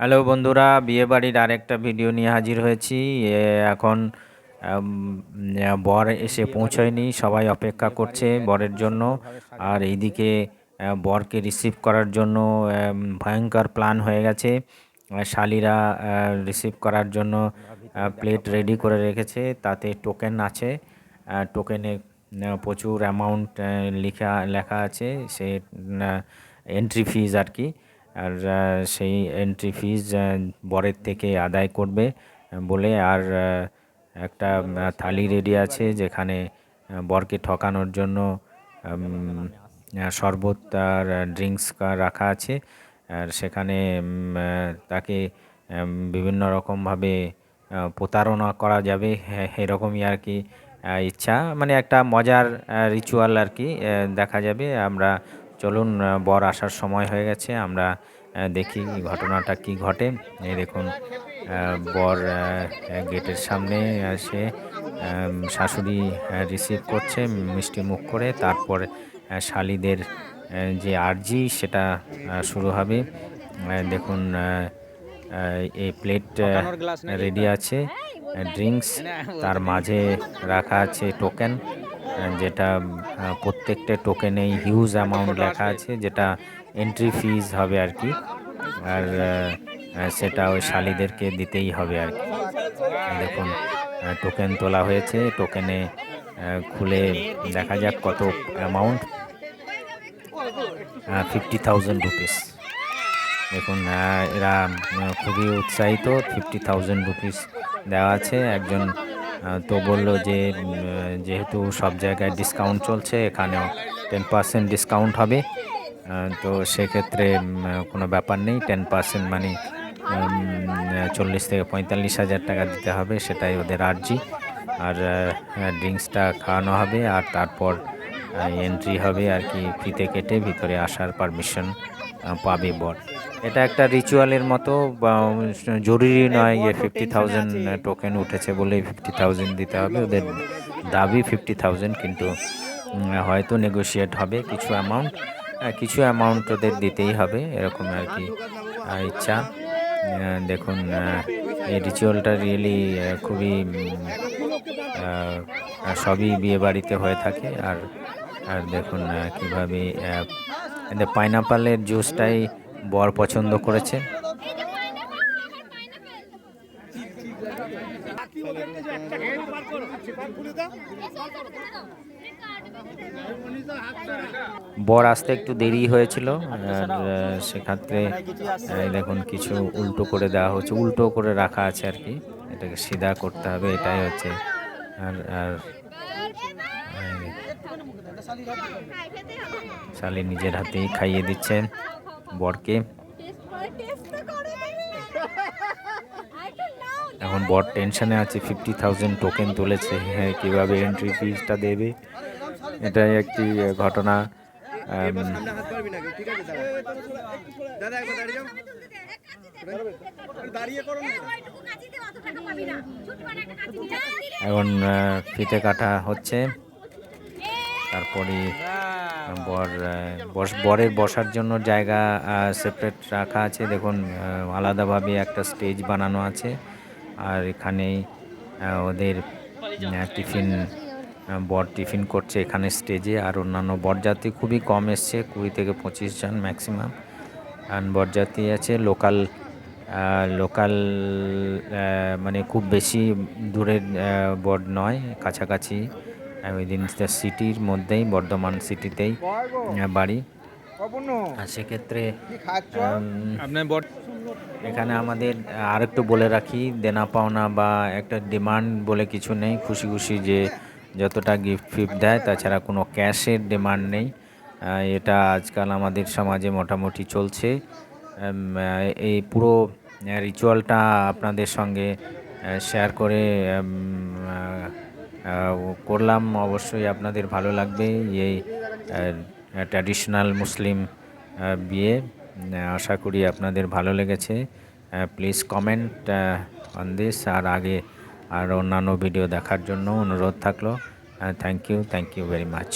Hello বন্ধুরা বিয়েবাড়ির আরেকটা ভিডিও নিয়ে হাজির হয়েছি। এখন বর এসে পৌঁছয়নি, সবাই অপেক্ষা করছে বরের জন্য। আর এইদিকে বরকে রিসিভ করার জন্য ভয়ঙ্কর প্ল্যান হয়ে গেছে। শালিরা রিসিভ করার জন্য প্লেট রেডি করে রেখেছে, তাতে টোকেন আছে। টোকেনে প্রচুর অ্যামাউন্ট লেখা লেখা আছে, সে এন্ট্রি ফিজ আর কি। আর সেই এন্ট্রি ফিজ বরের থেকে আদায় করবে বলে আর একটা থালি রেডি আছে যেখানে বরকে ঠকানোর জন্য শরবত আর ড্রিঙ্কস রাখা আছে। আর সেখানে তাকে বিভিন্ন রকমভাবে প্রতারণা করা যাবে হ্যাঁ এরকমই আর কি ইচ্ছা। মানে একটা মজার রিচুয়াল আর কি দেখা যাবে। আমরা চলুন বর আসার সময় হয়ে গেছে। আমরা দেখি ঘটনাটা কি ঘটে। এই দেখুন বর গেটের সামনে এসে শাশুড়ি রিসিভ করছে মিষ্টি মুখ করে। তারপর শালিদের যে আর্জি সেটা শুরু হবে। দেখুন এই প্লেট রেডি আছে। ড্রিঙ্কস তার মাঝে রাখা আছে টোকেন যেটা প্রত্যেকটা টোকেনেই হিউজ অ্যামাউন্ট লেখা আছে, যেটা এন্ট্রি ফিজ হবে আর কি। আর সেটা ওই শালিদেরকে দিতেই হবে আর কি। দেখুন টোকেন তোলা হয়েছে টোকেনে খুলে দেখা যাক কত অ্যামাউন্ট ফিফটি থাউজেন্ড রুপিস দেখুন এরা খুবই উৎসাহিত ফিফটি থাউজেন্ড রুপিস দেওয়া আছে। একজন তো বলল যে যেহেতু সব জায়গায় ডিসকাউন্ট চলছে, এখানেও টেন পার্সেন্ট ডিসকাউন্ট হবে। তো সেক্ষেত্রে কোনো ব্যাপার নেই টেন পার্সেন্ট মানে চল্লিশ থেকে পঁয়তাল্লিশ হাজার টাকা দিতে হবে, সেটাই ওদের আর্জি। আর ড্রিঙ্কসটা খাওয়ানো হবে, আর তারপর এন্ট্রি হবে আর কি ফিতে কেটে ভিতরে আসার পারমিশন পাবে বর এটা একটা রিচুয়ালের মতো জরুরি নয় যে ফিফটি থাউজেন্ড টোকেন উঠেছে বলে ফিফটি থাউজেন্ড দিতে হবে। ওদের দাবি ফিফটি থাউজেন্ড কিন্তু হয়তো নেগোশিয়েট হবে কিছু অ্যামাউন্ট কিছু অ্যামাউন্ট ওদের দিতেই হবে এরকম আর কি ইচ্ছা। দেখুন এই রিচুয়ালটা রিয়েলি খুবই সবই বিয়ে বাড়িতে হয়ে থাকে। আর আর দেখুন আহ, কীভাবে পাইনাপালের জুসটাই বর পছন্দ করেছে। বর আসতে একটু দেরি হয়েছিল, আর সেক্ষেত্রে দেখুন কিছু উল্টো করে দেওয়া হচ্ছে, উল্টো করে রাখা আছে আর কি। এটাকে সিধা করতে হবে, এটাই হচ্ছে। আর আর শালি নিজের হাতেই খাইয়ে দিচ্ছেন বরকে। এখন বর টেনশনে আছে ফিফটি থাউজেন্ড টোকেন তুলেছে। হ্যাঁ কীভাবে এন্ট্রি ফিজটা দেবে? এটাই একটি ঘটনা। এখন ফিতে কাটা হচ্ছে। তারপরে বর বস বরের বসার জন্য জায়গা সেপারেট রাখা আছে। দেখুন আলাদাভাবে একটা স্টেজ বানানো আছে। আর এখানেই ওদের টিফিন বর টিফিন করছে এখানে স্টেজে আর অন্যান্য বরযাত্রী খুবই কম এসছে কুড়ি থেকে পঁচিশ জন ম্যাক্সিমাম আর বরযাত্রী আছে লোকাল লোকাল মানে খুব বেশি দূরের বর নয় কাছাকাছি। উইদিন দ্য সিটির মধ্যেই বর্ধমান সিটিতেই বাড়ি। আর সেক্ষেত্রে এখানে আমাদের আর একটু বলে রাখি দেনা পাওনা বা একটা ডিমান্ড বলে কিছু নেই। খুশি খুশি যে যতটা গিফট ফিফট দেয় তাছাড়া কোনো ক্যাশের ডিমান্ড নেই। এটা আজকাল আমাদের সমাজে মোটামুটি চলছে। এই পুরো রিচুয়ালটা আপনাদের সঙ্গে শেয়ার করে করলাম, অবশ্যই আপনাদের ভালো লাগবে। এই ট্র্যাডিশনাল মুসলিম বিয়ে আশা করি আপনাদের ভালো লেগেছে। প্লিজ কমেন্ট অন দিস আর আগে আর অন্যান্য ভিডিও দেখার জন্য অনুরোধ থাকল। Thank you thank you very much